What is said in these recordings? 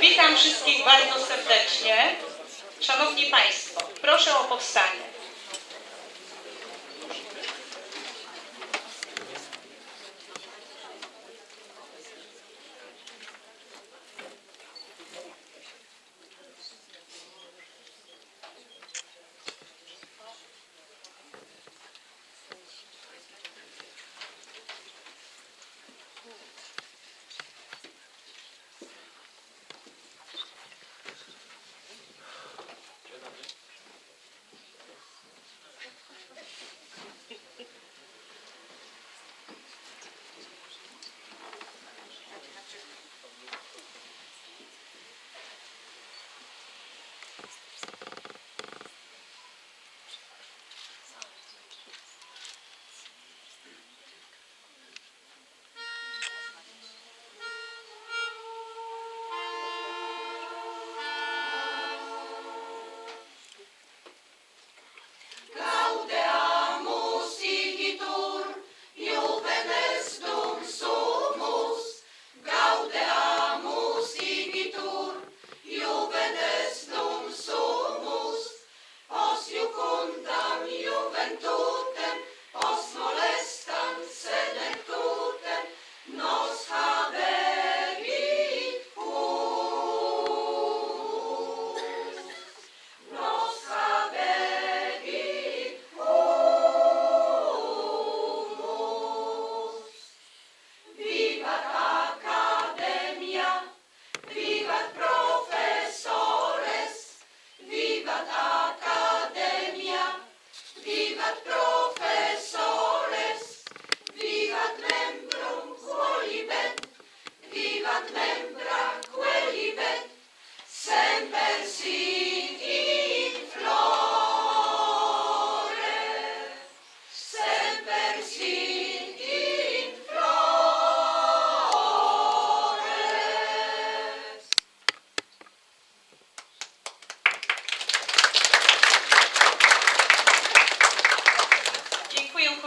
Witam wszystkich bardzo serdecznie. Szanowni Państwo, proszę o powstanie.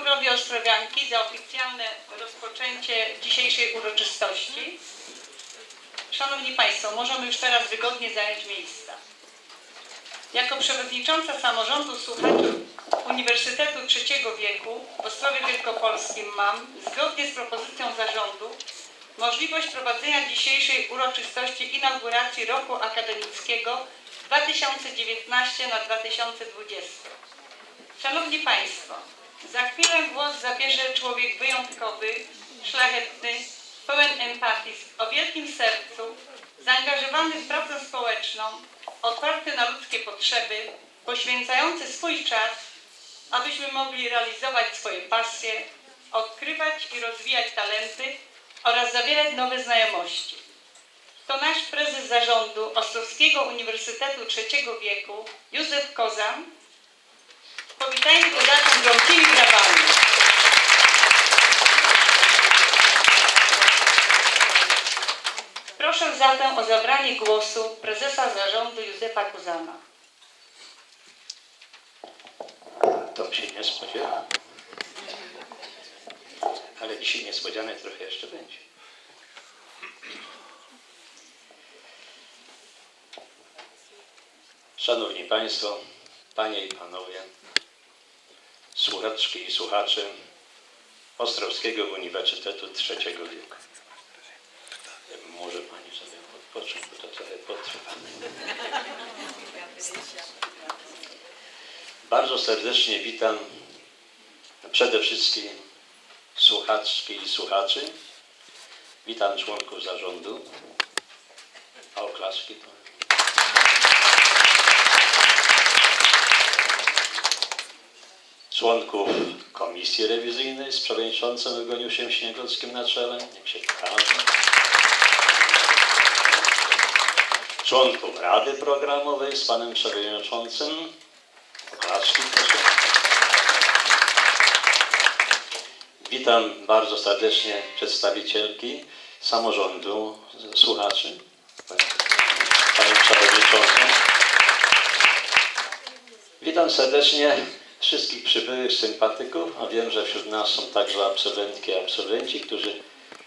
Chórowi Ostrowianki za oficjalne rozpoczęcie dzisiejszej uroczystości. Szanowni Państwo, możemy już teraz wygodnie zająć miejsca. Jako przewodnicząca samorządu słuchaczy Uniwersytetu Trzeciego Wieku w Ostrowie Wielkopolskim mam, zgodnie z propozycją zarządu, możliwość prowadzenia dzisiejszej uroczystości inauguracji roku akademickiego 2019 na 2020. Szanowni Państwo, za chwilę głos zabierze człowiek wyjątkowy, szlachetny, pełen empatii, o wielkim sercu, zaangażowany w pracę społeczną, otwarty na ludzkie potrzeby, poświęcający swój czas, abyśmy mogli realizować swoje pasje, odkrywać i rozwijać talenty oraz zawierać nowe znajomości. To nasz prezes zarządu Ostrowskiego Uniwersytetu Trzeciego Wieku, Józef Kozan, Powitajmy go gromkimi brawami. Proszę zatem o zabranie głosu prezesa zarządu Józefa Kuzana. To się nie spodziewałem. Ale dzisiaj niespodziane trochę jeszcze będzie. Szanowni Państwo, Panie i Panowie, słuchaczki i słuchacze Ostrowskiego Uniwersytetu Trzeciego Wieku. Może Pani sobie odpocząć, bo to trochę potrwa. Bardzo serdecznie witam przede wszystkim słuchaczki i słuchaczy. Witam członków zarządu. A oklaski to. Członków komisji rewizyjnej z przewodniczącym Eugeniuszem Śniegockim na czele. Niech się pokaże. Członków Rady Programowej z panem przewodniczącym Oklaski, proszę. Witam bardzo serdecznie przedstawicielki samorządu słuchaczy, panią przewodniczącą. Witam serdecznie wszystkich przybyłych sympatyków, a wiem, że wśród nas są także absolwentki i absolwenci, którzy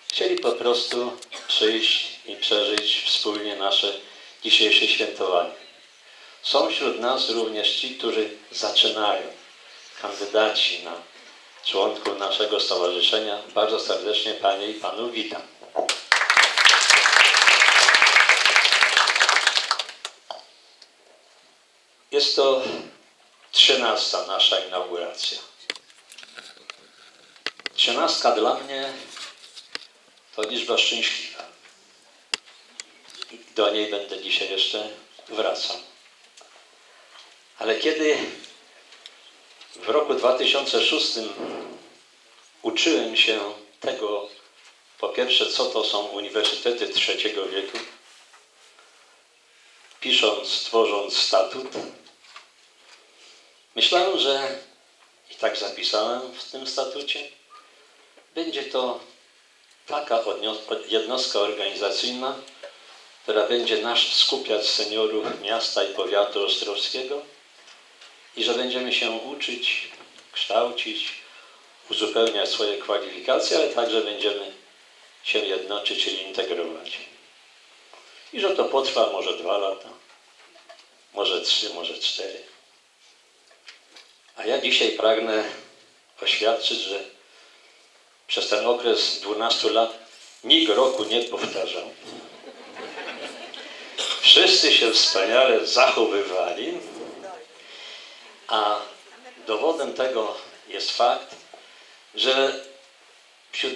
chcieli po prostu przyjść i przeżyć wspólnie nasze dzisiejsze świętowanie. Są wśród nas również ci, którzy zaczynają, kandydaci na członków naszego stowarzyszenia. Bardzo serdecznie Panie i Panów witam. Jest to trzynasta nasza inauguracja. Trzynastka dla mnie to liczba szczęśliwa. Do niej będę dzisiaj jeszcze wracał. Ale kiedy w roku 2006 uczyłem się tego, po pierwsze, co to są uniwersytety trzeciego wieku, pisząc, tworząc statut, myślałem, że i tak zapisałem w tym statucie, będzie to taka jednostka organizacyjna, która będzie nas skupiać seniorów miasta i powiatu ostrowskiego i że będziemy się uczyć, kształcić, uzupełniać swoje kwalifikacje, ale także będziemy się jednoczyć, czyli integrować. I że to potrwa może dwa lata, może trzy, może cztery. A ja dzisiaj pragnę oświadczyć, że przez ten okres 12 lat nikt roku nie powtarzał. Wszyscy się wspaniale zachowywali, a dowodem tego jest fakt, że, wśród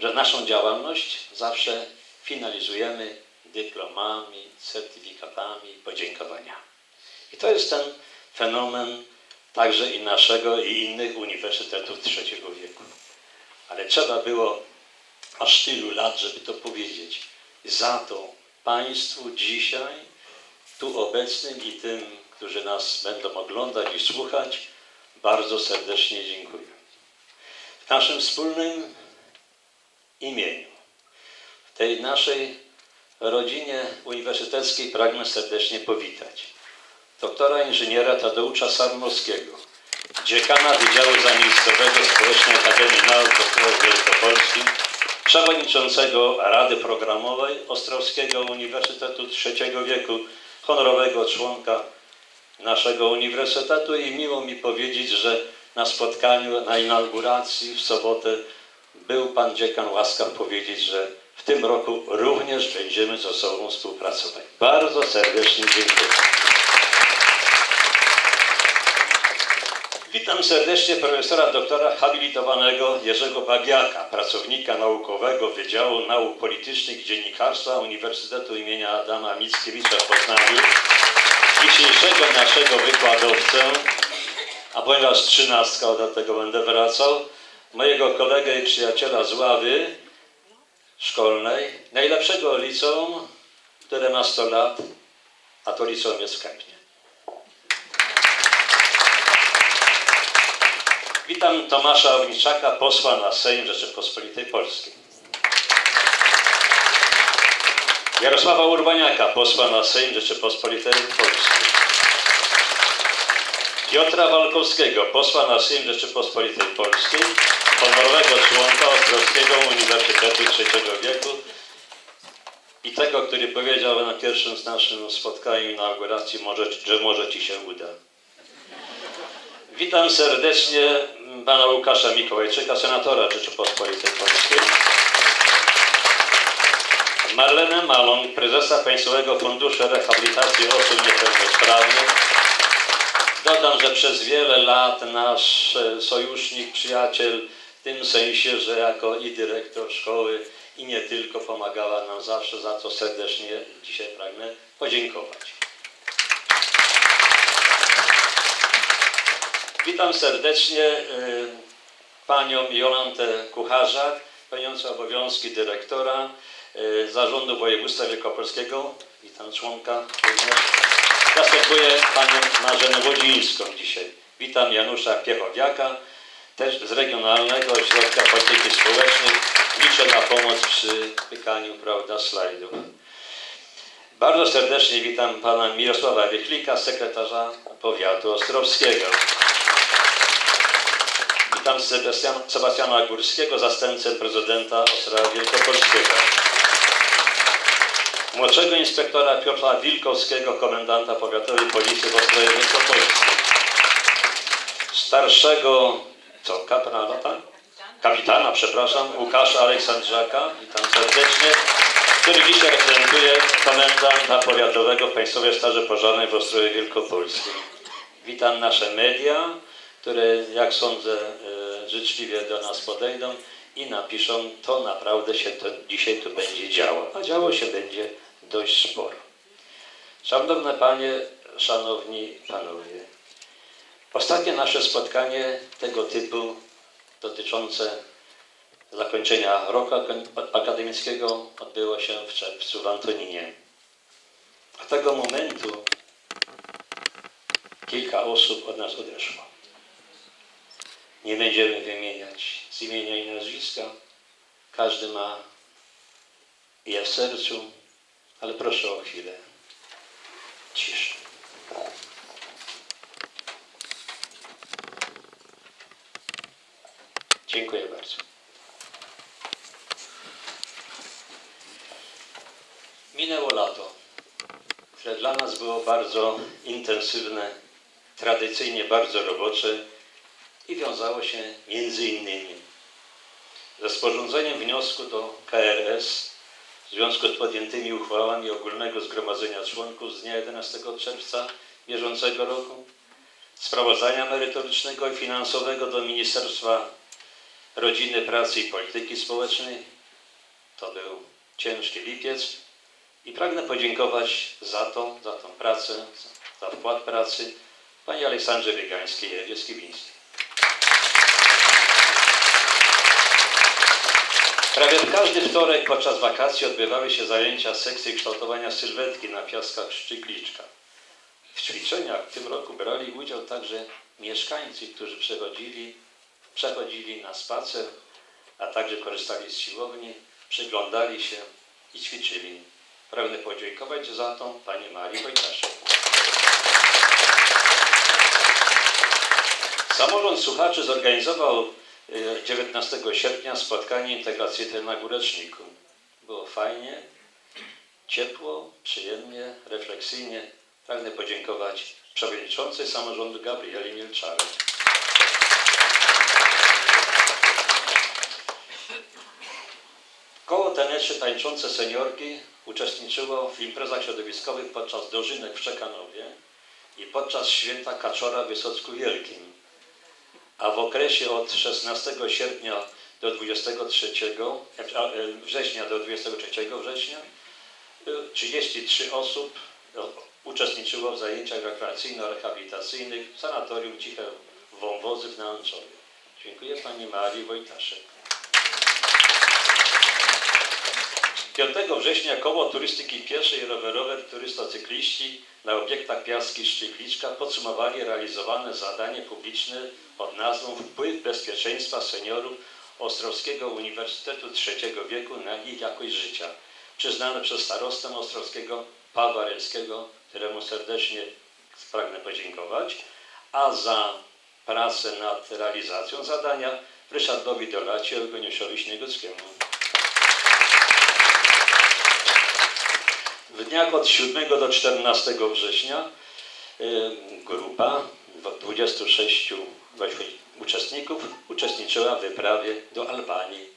że naszą działalność zawsze finalizujemy dyplomami, certyfikatami, podziękowaniami. I to jest ten fenomen także i naszego i innych uniwersytetów trzeciego wieku. Ale trzeba było aż tylu lat, żeby to powiedzieć. Za to Państwu dzisiaj, tu obecnym i tym, którzy nas będą oglądać i słuchać, bardzo serdecznie dziękuję. W naszym wspólnym imieniu, w tej naszej rodzinie uniwersyteckiej pragnę serdecznie powitać doktora inżyniera Tadeusza Sarnowskiego, dziekana Wydziału Zamiejscowego Społecznej Akademii Nauk Ostrowo Wielkopolskim, przewodniczącego Rady Programowej Ostrowskiego Uniwersytetu Trzeciego Wieku, honorowego członka naszego uniwersytetu i miło mi powiedzieć, że na spotkaniu, na inauguracji w sobotę był pan dziekan łaskaw powiedzieć, że w tym roku również będziemy ze sobą współpracować. Bardzo serdecznie dziękuję. Witam serdecznie profesora doktora habilitowanego Jerzego Babiaka, pracownika naukowego Wydziału Nauk Politycznych i Dziennikarstwa Uniwersytetu imienia Adama Mickiewicza w Poznaniu, dzisiejszego naszego wykładowcę, a ponieważ trzynastka, do tego będę wracał, mojego kolegę i przyjaciela z ławy szkolnej, najlepszego liceum, które ma 100 lat, a to liceum jest w Kępnie. Witam Tomasza Owniczaka, posła na Sejm Rzeczypospolitej Polskiej. Jarosława Urbaniaka, posła na Sejm Rzeczypospolitej Polskiej. Piotra Walkowskiego, posła na Sejm Rzeczypospolitej Polskiej, honorowego członka Ostrowskiego Uniwersytetu Trzeciego Wieku i tego, który powiedział na pierwszym z naszym spotkaniu inauguracji, że może Ci się uda. Witam serdecznie pana Łukasza Mikołajczyka, senatora Rzeczypospolitej Polskiej. Marlenę Malon, prezesa Państwowego Funduszu Rehabilitacji Osób Niepełnosprawnych. Dodam, że przez wiele lat nasz e, sojusznik, przyjaciel, w tym sensie, że jako i dyrektor szkoły i nie tylko pomagała nam zawsze, za co serdecznie dzisiaj pragnę podziękować. Witam serdecznie y, panią Jolantę Kucharzak, pełniącą obowiązki dyrektora y, Zarządu Województwa Wielkopolskiego. Witam członka. Zastępuję panią Marzenę Wodzińską dzisiaj. Witam Janusza Piechowiaka, też z Regionalnego Ośrodka Polityki Społecznej. Liczę na pomoc przy pykaniu prawda, slajdów. Bardzo serdecznie witam pana Mirosława Wiechlika, sekretarza powiatu ostrowskiego. Witam Sebastiana, Górskiego, zastępcę prezydenta Ostrowa Wielkopolskiego. młodszego inspektora Piotra Wilkowskiego, komendanta powiatowej policji w Ostrowie Wielkopolskim, starszego, co, kaprala, tak? Kapitana, przepraszam, Łukasza Aleksandrzaka, witam serdecznie, który dzisiaj reprezentuje komendanta powiatowego w Państwowej Straży Pożarnej w Ostrowie Wielkopolskim. Witam nasze media, które, jak sądzę, e, życzliwie do nas podejdą i napiszą, to naprawdę się to dzisiaj tu będzie działo. A działo się będzie dość sporo. Szanowne Panie, Szanowni Panowie, ostatnie nasze spotkanie tego typu dotyczące zakończenia roku ak- akademickiego odbyło się w czerwcu w Antoninie. Od tego momentu kilka osób od nas odeszło. Nie będziemy wymieniać z imienia i nazwiska. Każdy ma je w sercu, ale proszę o chwilę ciszy. Dziękuję bardzo. Minęło lato, które dla nas było bardzo intensywne, tradycyjnie bardzo robocze i wiązało się między innymi ze sporządzeniem wniosku do KRS w związku z podjętymi uchwałami Ogólnego Zgromadzenia Członków z dnia 11 czerwca bieżącego roku, sprawozdania merytorycznego i finansowego do Ministerstwa Rodziny, Pracy i Polityki Społecznej. To był ciężki lipiec i pragnę podziękować za to, za tą pracę, za wkład pracy pani Aleksandrze Biegańskiej Prawie każdy wtorek podczas wakacji odbywały się zajęcia sekcji kształtowania sylwetki na piaskach Szczygliczka. W ćwiczeniach w tym roku brali udział także mieszkańcy, którzy przechodzili, przechodzili na spacer, a także korzystali z siłowni, przyglądali się i ćwiczyli. Pragnę podziękować za to Pani Marii Wojtaszek. Samorząd Słuchaczy zorganizował 19 sierpnia spotkanie integracyjne na Góreczniku. Było fajnie, ciepło, przyjemnie, refleksyjnie. Pragnę podziękować przewodniczącej samorządu Gabrieli Milczarek. Koło Teneszy Tańczące Seniorki uczestniczyło w imprezach środowiskowych podczas dożynek w Czekanowie i podczas święta Kaczora w Wysocku Wielkim. A w okresie od 16 sierpnia do 23 a, e, września do 23 września y, 33 osób e, uczestniczyło w zajęciach rekreacyjno-rehabilitacyjnych w Sanatorium Ciche Wąwozy na Anczowie. Dziękuję Pani Marii Wojtaszek. 5 września koło turystyki pieszej rowerowej turystocykliści na obiektach Piaski Szczygliczka podsumowali realizowane zadanie publiczne pod nazwą Wpływ bezpieczeństwa seniorów Ostrowskiego Uniwersytetu Trzeciego Wieku na ich jakość życia, przyznane przez starostę ostrowskiego Pawła Relskiego, któremu serdecznie pragnę podziękować, a za pracę nad realizacją zadania Ryszardowi Dolacie i Eugeniuszowi Śniegockiemu. W dniach od 7 do 14 września grupa 26 właśnie uczestników uczestniczyła w wyprawie do Albanii.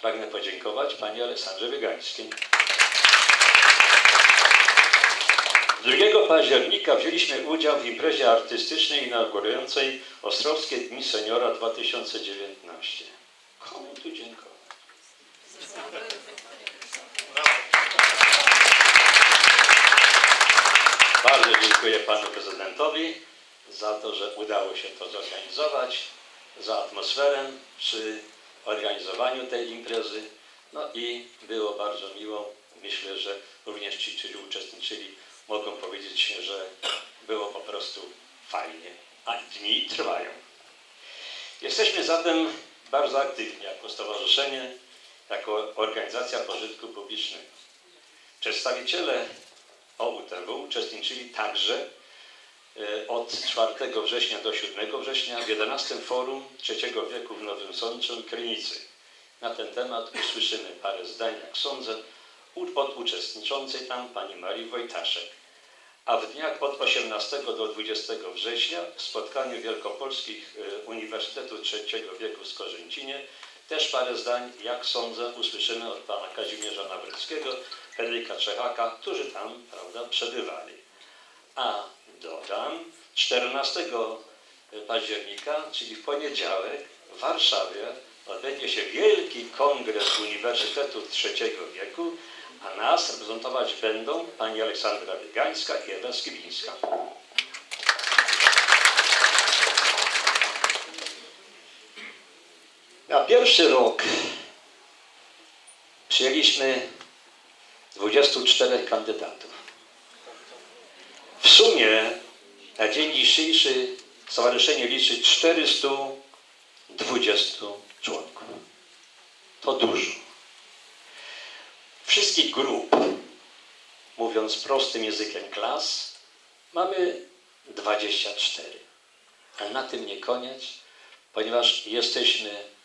Pragnę podziękować pani Aleksandrze Wygańskiej. 2 października wzięliśmy udział w imprezie artystycznej inaugurującej Ostrowskie Dni Seniora 2019. Komu tu dziękować? Bardzo dziękuję panu prezydentowi za to, że udało się to zorganizować, za atmosferę przy organizowaniu tej imprezy. No i było bardzo miło. Myślę, że również ci, którzy uczestniczyli, mogą powiedzieć, że było po prostu fajnie, a dni trwają. Jesteśmy zatem bardzo aktywni jako stowarzyszenie, jako organizacja pożytku publicznego. Przedstawiciele OUTW uczestniczyli także e, od 4 września do 7 września w 11 Forum Trzeciego Wieku w Nowym Sączu i Krynicy. Na ten temat usłyszymy parę zdań, jak sądzę, od uczestniczącej tam pani Marii Wojtaszek. A w dniach od 18 do 20 września w spotkaniu Wielkopolskich y, Uniwersytetu III wieku w Skorzęcinie też parę zdań, jak sądzę, usłyszymy od pana Kazimierza Nawrockiego, Henryka Czechaka, którzy tam prawda, przebywali. A dodam, 14 października, czyli w poniedziałek, w Warszawie odbędzie się wielki kongres Uniwersytetu III wieku, a nas reprezentować będą pani Aleksandra Wygańska i Ewa Skibińska. Na pierwszy rok przyjęliśmy 24 kandydatów. W sumie na dzień dzisiejszy stowarzyszenie liczy 420 członków. To dużo. Wszystkich grup, mówiąc prostym językiem klas, mamy 24. Ale na tym nie koniec, ponieważ jesteśmy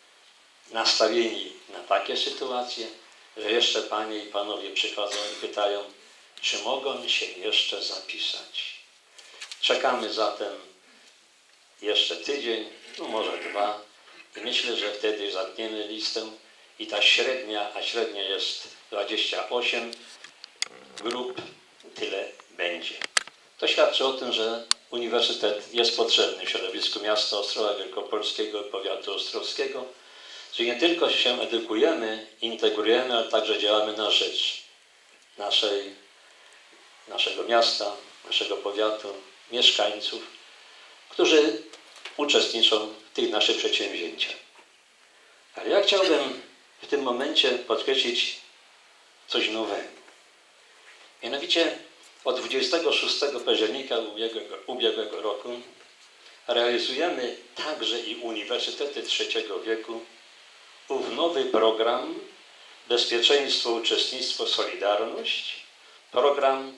nastawieni na takie sytuacje, że jeszcze panie i panowie przychodzą i pytają, czy mogą się jeszcze zapisać. Czekamy zatem jeszcze tydzień, no może dwa i myślę, że wtedy zamkniemy listę i ta średnia, a średnia jest 28 grup, tyle będzie. To świadczy o tym, że uniwersytet jest potrzebny w środowisku miasta Ostrowa Wielkopolskiego i powiatu ostrowskiego, że nie tylko się edukujemy, integrujemy, ale także działamy na rzecz naszej, naszego miasta, naszego powiatu, mieszkańców, którzy uczestniczą w tych naszych przedsięwzięciach. Ale ja chciałbym w tym momencie podkreślić coś nowego. Mianowicie od 26 października ubiegłego, ubiegłego roku realizujemy także i Uniwersytety III wieku ów nowy program Bezpieczeństwo, Uczestnictwo, Solidarność, program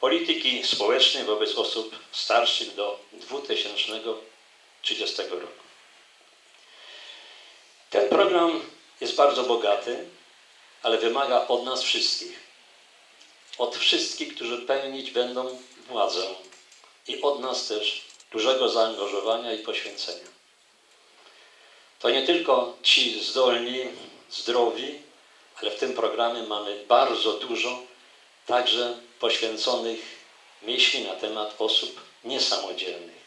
polityki społecznej wobec osób starszych do 2030 roku. Ten program jest bardzo bogaty, ale wymaga od nas wszystkich, od wszystkich, którzy pełnić będą władzę i od nas też dużego zaangażowania i poświęcenia. To nie tylko ci zdolni, zdrowi, ale w tym programie mamy bardzo dużo także poświęconych myśli na temat osób niesamodzielnych.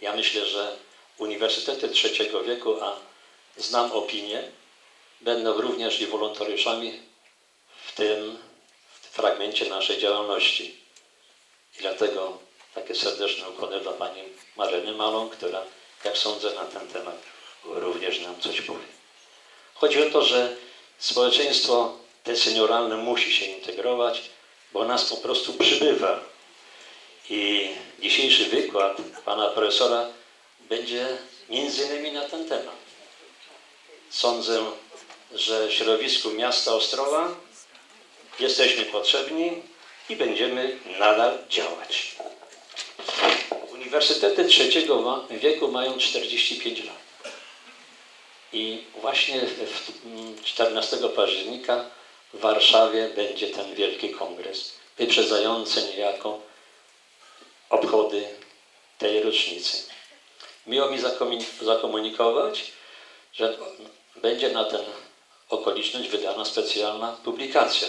Ja myślę, że uniwersytety trzeciego wieku, a znam opinię, będą również i wolontariuszami w tym fragmencie naszej działalności. I dlatego takie serdeczne ukłony dla pani Marleny Malą, która, jak sądzę, na ten temat również nam coś powie. Chodzi o to, że społeczeństwo te senioralne musi się integrować, bo nas po prostu przybywa. I dzisiejszy wykład pana profesora będzie między innymi na ten temat. Sądzę, że w środowisku miasta Ostrowa jesteśmy potrzebni i będziemy nadal działać. Uniwersytety trzeciego wieku mają 45 lat. I właśnie w- m, 14 października w Warszawie będzie ten wielki kongres, wyprzedzający niejako obchody tej rocznicy. Miło mi zakomunikować, że będzie na tę okoliczność wydana specjalna publikacja.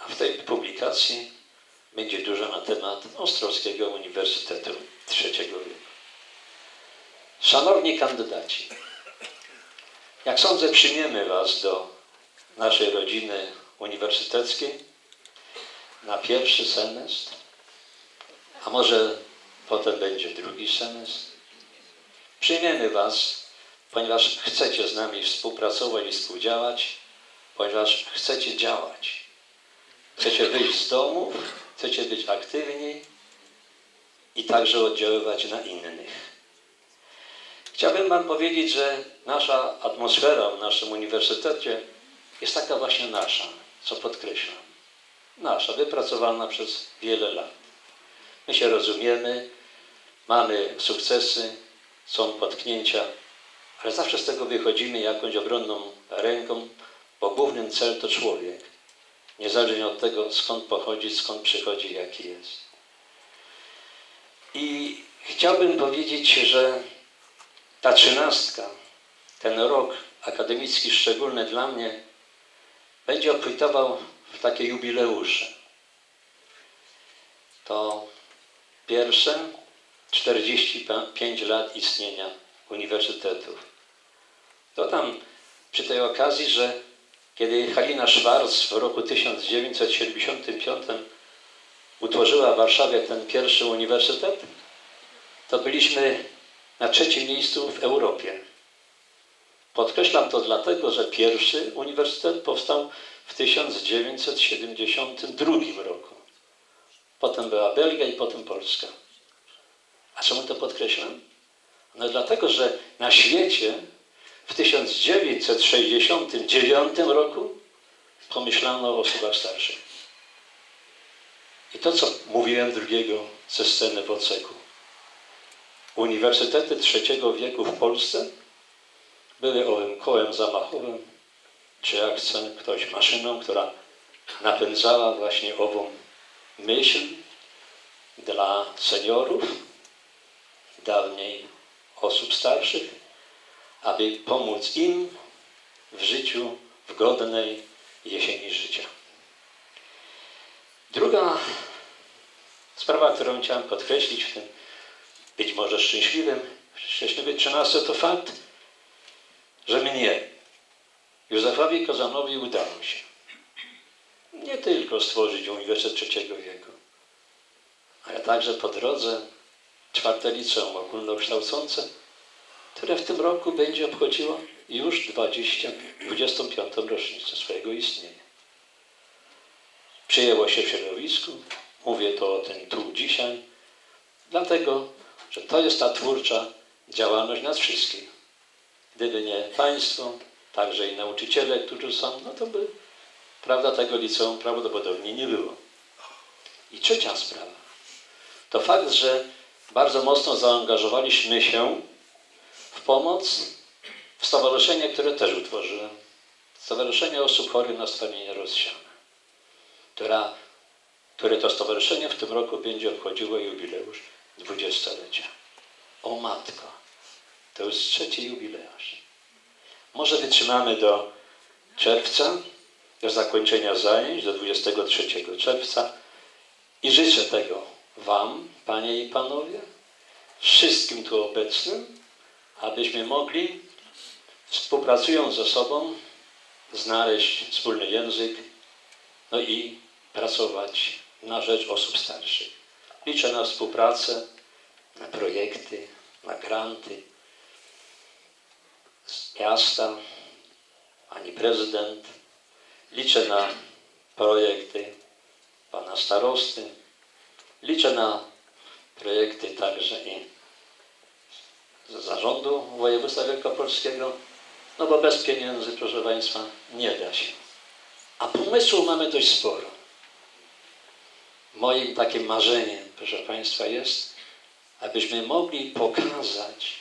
A w tej publikacji będzie dużo na temat Ostrowskiego Uniwersytetu III wieku. Szanowni kandydaci, jak sądzę, przyjmiemy Was do naszej rodziny uniwersyteckiej na pierwszy semestr, a może potem będzie drugi semestr. Przyjmiemy Was, ponieważ chcecie z nami współpracować i współdziałać, ponieważ chcecie działać. Chcecie wyjść z domów, chcecie być aktywni i także oddziaływać na innych. Chciałbym Wam powiedzieć, że nasza atmosfera w naszym uniwersytecie jest taka właśnie nasza, co podkreślam. Nasza, wypracowana przez wiele lat. My się rozumiemy, mamy sukcesy, są potknięcia, ale zawsze z tego wychodzimy jakąś obronną ręką, bo głównym cel to człowiek. niezależnie od tego, skąd pochodzi, skąd przychodzi, jaki jest. I chciałbym powiedzieć, że ta trzynastka, ten rok akademicki szczególny dla mnie, będzie obfitował w takie jubileusze. To pierwsze 45 lat istnienia uniwersytetów. Dodam przy tej okazji, że kiedy Halina Schwarz w roku 1975 utworzyła w Warszawie ten pierwszy uniwersytet, to byliśmy na trzecim miejscu w Europie. Podkreślam to dlatego, że pierwszy uniwersytet powstał w 1972 roku. Potem była Belgia i potem Polska. A czemu to podkreślam? No dlatego, że na świecie w 1969 roku pomyślano o osobach starszych. I to, co mówiłem drugiego ze sceny w Oceku. Uniwersytety trzeciego wieku w Polsce były owym kołem zamachowym, czy jak chce ktoś maszyną, która napędzała właśnie ową myśl dla seniorów, dawniej osób starszych, aby pomóc im w życiu, w godnej jesieni życia. Druga sprawa, którą chciałem podkreślić w tym być może szczęśliwym, szczęśliwy 13 to fakt, że mnie, Józefowi Kozanowi udało się nie tylko stworzyć Uniwersytet Trzeciego Wieku, ale także po drodze czwarte liceum ogólnokształcące, które w tym roku będzie obchodziło już 20, 25. rocznicę swojego istnienia. Przyjęło się w środowisku, mówię to o tym tu dzisiaj, dlatego, że to jest ta twórcza działalność nas wszystkich. Gdyby nie Państwo, także i nauczyciele, którzy są, no to by, prawda, tego liceum prawdopodobnie nie było. I trzecia sprawa, to fakt, że bardzo mocno zaangażowaliśmy się w pomoc w stowarzyszenie, które też utworzyłem. Stowarzyszenie Osób Chorych na Stwardnienie Rozsiane, która, które to stowarzyszenie w tym roku będzie obchodziło jubileusz dwudziestolecia. O matko, to już trzeci jubileusz. Może wytrzymamy do czerwca, do zakończenia zajęć, do 23 czerwca i życzę tego Wam, Panie i Panowie, wszystkim tu obecnym, abyśmy mogli, współpracując ze sobą, znaleźć wspólny język, no i pracować na rzecz osób starszych. Liczę na współpracę, na projekty, na granty z miasta, pani prezydent. Liczę na projekty pana starosty. Liczę na projekty także i z zarządu województwa wielkopolskiego, no bo bez pieniędzy, proszę Państwa, nie da się. A pomysłów mamy dość sporo. Moim takim marzeniem, proszę Państwa, jest, abyśmy mogli pokazać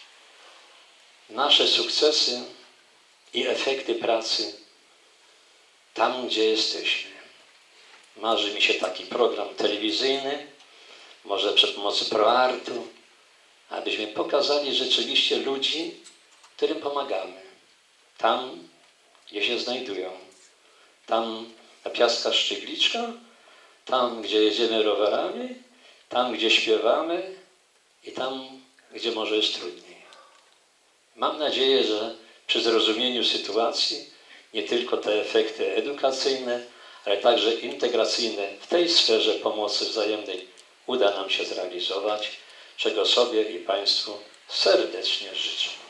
nasze sukcesy i efekty pracy tam, gdzie jesteśmy. Marzy mi się taki program telewizyjny, może przy pomocy ProArtu, abyśmy pokazali rzeczywiście ludzi, którym pomagamy. Tam, gdzie się znajdują. Tam na Piaska Szczygliczka, tam, gdzie jedziemy rowerami, tam, gdzie śpiewamy i tam, gdzie może jest trudniej. Mam nadzieję, że przy zrozumieniu sytuacji nie tylko te efekty edukacyjne, ale także integracyjne w tej sferze pomocy wzajemnej uda nam się zrealizować, czego sobie i Państwu serdecznie życzę.